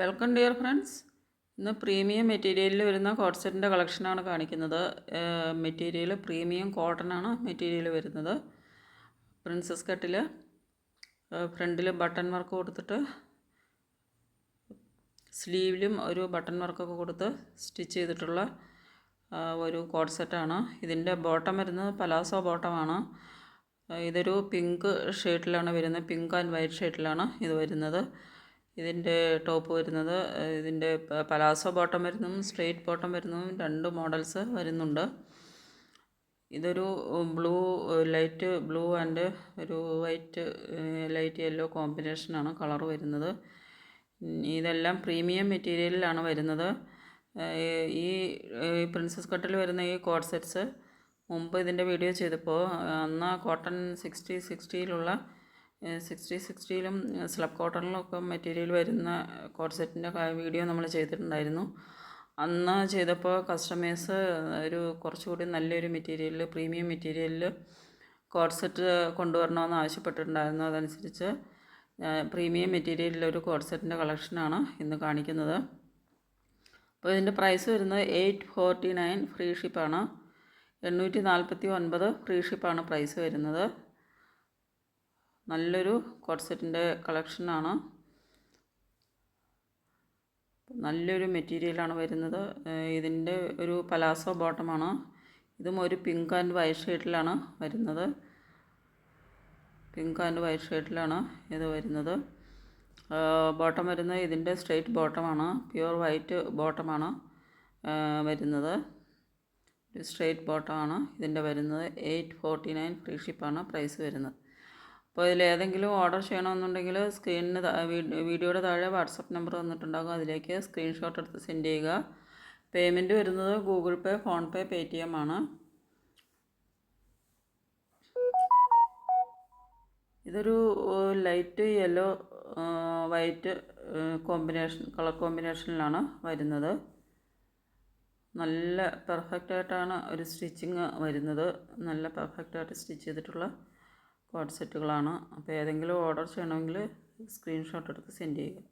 Welcome dear friends. ഇന്ന് premium മെറ്റീരിയലിൽ വരുന്ന കോട്ട് സെറ്റിന്റെ കളക്ഷനാണ് കാണിക്കുന്നത്. മെറ്റീരിയൽ പ്രീമിയം കോട്ടൺ ആണ് മെറ്റീരിയൽ വരുന്നത്. പ്രിൻസസ് കട്ടിൽ ഫ്രണ്ടിൽ ബട്ടൺ വർക്ക് കൊടുത്തിട്ട് സ്ലീവിലും ഒരു ബട്ടൺ വർക്കൊക്കെ കൊടുത്ത് സ്റ്റിച്ച് ചെയ്തിട്ടുള്ള ഒരു കോട്ട് സെറ്റാണ് ഇതിന്റെ ബോട്ടം വരുന്നത് പലാസോ ബോട്ടമാണ്. ഇതൊരു പിങ്ക് ഷെയ്ഡിലാണ് വരുന്നത്. പിങ്ക് ആൻഡ് വൈറ്റ് ഷെയ്ഡിലാണ് ഇത് വരുന്നത്. ഇതിന്റെ ടോപ്പ് വരുന്നത് ഇതിന്റെ പലാസോ ബോട്ടം വരുന്നതും സ്ട്രെയിറ്റ് ബോട്ടം വരുന്നതും രണ്ട് മോഡൽസ് വരുന്നുണ്ട്. ഇതൊരു ബ്ലൂ ലൈറ്റ് ബ്ലൂ ആൻഡ് ഒരു വൈറ്റ് ലൈറ്റ് യെല്ലോ കോമ്പിനേഷനാണ് കളർ വരുന്നത്. ഇതെല്ലാം പ്രീമിയം മെറ്റീരിയലിലാണ് വരുന്നത്. ഈ പ്രിൻസസ് കട്ടിൽ വരുന്ന ഈ കോട്ട് സെറ്റ്സ് മുമ്പ് ഇതിന്റെ വീഡിയോ ചെയ്തപ്പോൾ അന്ന് കോട്ടൺ സിക്സ്റ്റി സിക്സ്റ്റിയിലുള്ള സിക്സ്റ്റി സിക്സ്റ്റിയിലും സ്ലബ് കോട്ടണിലും ഒക്കെ മെറ്റീരിയൽ വരുന്ന കോർസെറ്റിന്റെ വീഡിയോ നമ്മൾ ചെയ്തിട്ടുണ്ടായിരുന്നു. അന്ന് ചെയ്തപ്പോൾ കസ്റ്റമേഴ്സ് ഒരു കുറച്ചുകൂടി നല്ലൊരു മെറ്റീരിയലിൽ പ്രീമിയം മെറ്റീരിയലിൽ കോർസെറ്റ് കൊണ്ടുവരണമെന്ന് ആവശ്യപ്പെട്ടിട്ടുണ്ടായിരുന്നു. അതനുസരിച്ച് പ്രീമിയം മെറ്റീരിയലിൽ ഒരു കളക്ഷനാണ് ഇന്ന് കാണിക്കുന്നത്. അപ്പോൾ ഇതിന്റെ പ്രൈസ് വരുന്നത് എയ്റ്റ് ഫോർട്ടി നയൻ ഫ്രീ ഷിപ്പാണ്. എണ്ണൂറ്റി നാൽപ്പത്തി ഒൻപത് ഫ്രീ ഷിപ്പാണ് പ്രൈസ് വരുന്നത്. നല്ലൊരു കോട്ട് സെറ്റിന്റെ കളക്ഷനാണ്. നല്ലൊരു മെറ്റീരിയലാണ് വരുന്നത്. ഇതിന്റെ ഒരു പലാസോ ബോട്ടമാണ്. ഇതും ഒരു പിങ്ക് ആൻഡ് വൈറ്റ് ഷെയ്ഡിലാണ് വരുന്നത്. പിങ്ക് ആൻഡ് വൈറ്റ് ഷെയ്ഡിലാണ് ഇത് വരുന്നത്. ബോട്ടം വരുന്നത് ഇതിന്റെ സ്ട്രെയിറ്റ് ബോട്ടമാണ്. പ്യുവർ വൈറ്റ് ബോട്ടമാണ് വരുന്നത്. സ്ട്രെയിറ്റ് ബോട്ടമാണ് ഇതിന്റെ വരുന്നത്. എയ്റ്റ് ഫോർട്ടി നയൻ ഫ്രീ ഷിപ്പാണ് പ്രൈസ് വരുന്നത്. അപ്പോൾ ഇതിൽ ഏതെങ്കിലും ഓർഡർ ചെയ്യണമെന്നുണ്ടെങ്കിൽ സ്ക്രീനിന് വീഡിയോയുടെ താഴെ വാട്സപ്പ് നമ്പർ തന്നിട്ടുണ്ടാകും അതിലേക്ക് സ്ക്രീൻഷോട്ട് എടുത്ത് സെൻഡ് ചെയ്യുക. പേയ്മെന്റ് വരുന്നത് Google Pay PhonePe Paytm ആണ്. ഇതൊരു light yellow white combination colour കോമ്പിനേഷനിലാണ് വരുന്നത്. നല്ല പെർഫെക്റ്റായിട്ടാണ് ഒരു സ്റ്റിച്ചിങ് വരുന്നത്. നല്ല പെർഫെക്റ്റായിട്ട് സ്റ്റിച്ച് ചെയ്തിട്ടുള്ള കോഡ് സെറ്റുകളാണ്. അപ്പോൾ ഏതെങ്കിലും ഓർഡർ ചെയ്യണമെങ്കിൽ സ്ക്രീൻഷോട്ട് എടുത്ത് സെൻഡ് ചെയ്യുക.